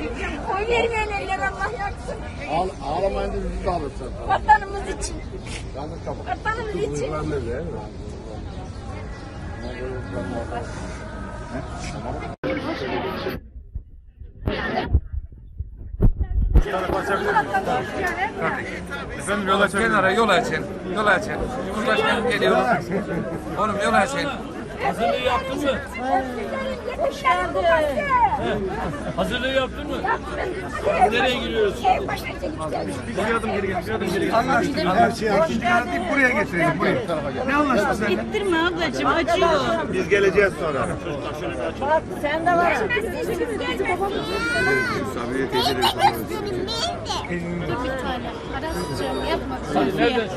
Oy vermeyen eller Allah yaksın. Ağl ağlamayınca bizi de alırsın. Vatanımız için. Yazık kapı. Vatanımız için. De değil mi? Efendim yol açın. Kenara yol açın. Yol açın. Cumhurbaşkanı geliyor. Oğlum yol açın. Hazırlığı yaptın mı? Yetişlerdi. Hazırlığı yaptın mı? Nereye giriyoruz? Bir adım geri gel. Bir adım geri gel. Anlaştık. Anlaştık. Buraya getirelim. Buraya. Ne anlaştık seninle? Ettirme ablacığım acıyor. Biz geleceğiz sonra. Sabriye teyze de Nereden?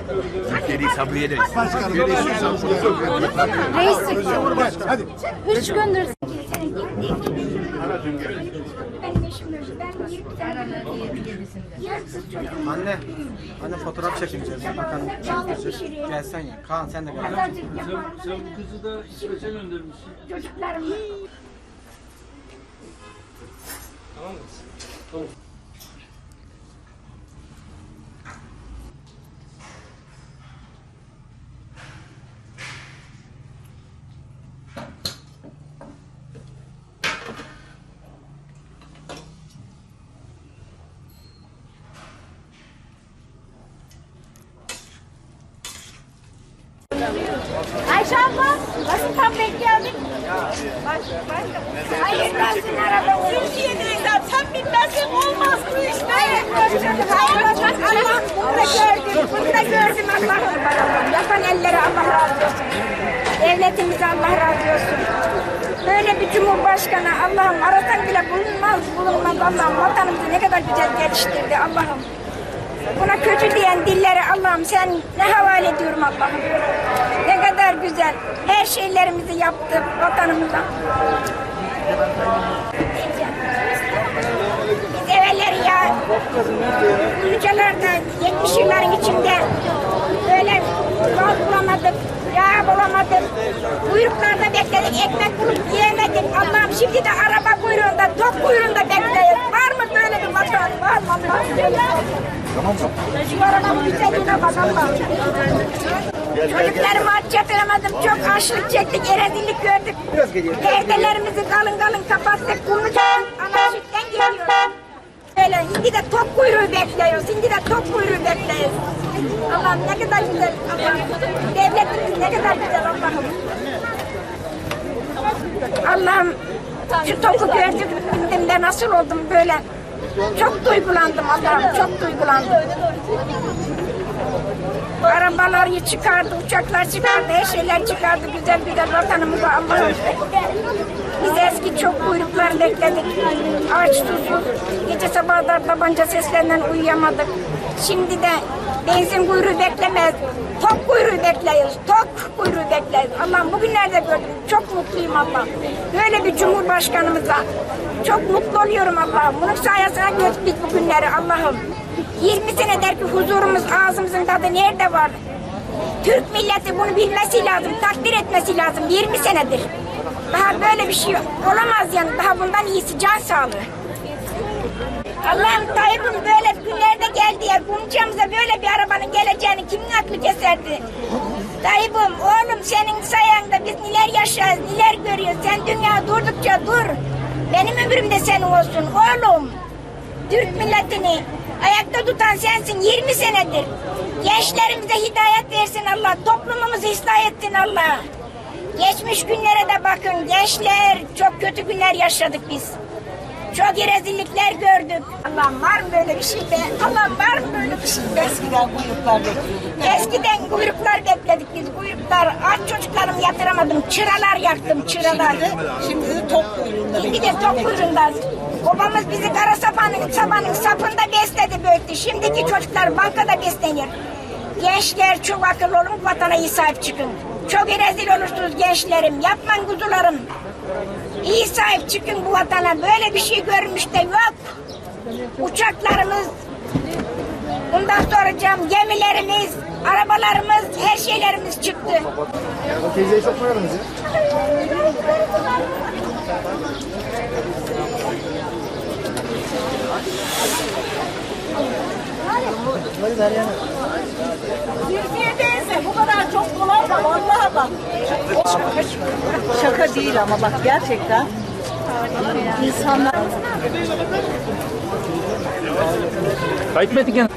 Geri Sabriye de. Başkanım. Geri istiyorsan Hadi. Üç gündür. Benim eşim öldü. Ben yirmi tane Yarısız çocuğum. Anne, anne fotoğraf çekeceğiz. Bakalım çekeceğiz. Gelsen ya. Kaan sen de gel. Sen, yapalım. sen bu kızı da İsveç'e göndermişsin. Çocuklarım. Ayşe abla, nasıl tam bekleyelim? Hayır, nasıl araba Türkiye'deyiz abi, sen bilmezsen olmaz bu işte. Hayır, hayır, Allah'ım bunu da gördüm, bunu da gördüm Allah'ım. Yapan ellere Allah razı olsun. Devletimize Allah razı olsun. Böyle bir cumhurbaşkanı Allah'ım arasan bile bulunmaz, bulunmaz Allah'ım. Vatanımızı ne kadar güzel geliştirdi Allah'ım. Buna kötü diyen dilleri Allah'ım sen ne havale ediyorum Allah'ım. Ne kadar güzel. Her şeylerimizi yaptı vatanımıza. Biz evvelleri ya ülkelerde 70 yılların içinde böyle bal bulamadık, yağ bulamadık. Kuyruklarda bekledik, ekmek bulup yiyemedik. Allah'ım şimdi de araba kuyruğunda, top kuyruğunda bekliyoruz. Var mı böyle bir vatan? Var mı Allah'ım? Şu arabanın güzelliğine bak Allah'ım. Çocuklarımı aç yatıramadım. Çok açlık çektik, erezillik gördük. Perdelerimizi kalın kalın kapattık. Kumluca'dan anarşikten geliyoruz. Öyle şimdi de top kuyruğu bekliyoruz. Şimdi de top kuyruğu bekliyoruz. Allah'ım ne kadar güzel. Allah'ım. Devletimiz ne kadar güzel Allah'ım. Allah'ım şu topu gördüm de nasıl oldum böyle. Çok duygulandım Allah'ım. Çok duygulandım. Arabalar çıkardı, uçaklar çıkardı, her şeyler çıkardı. Güzel güzel vatanımıza Allah'ım. Biz eski çok kuyruklar bekledik. Aç susuz. Gece sabahlar tabanca seslerinden uyuyamadık. Şimdi de benzin kuyruğu beklemez. Tok kuyruğu bekliyoruz. Tok kuyruğu bekliyoruz. Allah'ım bugünlerde gördüm. Çok mutluyum Allah'ım. Böyle bir cumhurbaşkanımıza çok mutlu oluyorum Allah'ım. Bunun sayesinde gördük biz bugünleri Allah'ım. 20 senedir ki huzurumuz ağzımızın tadı nerede var? Türk milleti bunu bilmesi lazım, takdir etmesi lazım 20 senedir. Daha böyle bir şey olamaz yani. Daha bundan iyisi can sağlığı. Allah'ım Tayyip'im böyle günlerde geldi ya. Kumcamıza böyle bir arabanın geleceğini kimin aklı keserdi? Tayyip'im oğlum senin sayende biz neler yaşarız, neler görüyoruz. Sen dünya durdukça dur. Benim ömrüm de senin olsun oğlum. Türk milletini ayakta tutan sensin 20 senedir. Gençlerimize hidayet versin Allah. Toplumumuzu ıslah etsin Allah. Geçmiş günlere de bakın gençler çok kötü günler yaşadık biz. Çok rezillikler gördük. Allah'ım var mı böyle bir şey be? Allah'ım var mı böyle bir şey be? Eskiden kuyruklar bekliyorduk. Eskiden kuyruklar bekledik biz. Kuyruklar aç çocuklarımı yatıramadım. Çıralar yaktım çıralar. Şimdi de top kuyruğunda Şimdi de top kuyruğunda. Babamız bizi kara sapanın, sapanın sapında besledi büyüttü. Şimdiki çocuklar bankada beslenir. Gençler çok akıllı olun vatana iyi sahip çıkın. Çok rezil olursunuz gençlerim. Yapmayın kuzularım. İyi sahip çıkın bu vatana. Böyle bir şey görmüş de yok. Uçaklarımız, bundan sonra cam gemilerimiz, arabalarımız, her şeylerimiz çıktı. O teyzeyi çok koyarız ya. Türkiye'deyse bu kadar çok kolay da vallaha bak şaka, şaka değil ama bak gerçekten insanlar... Kaybetmedik yani.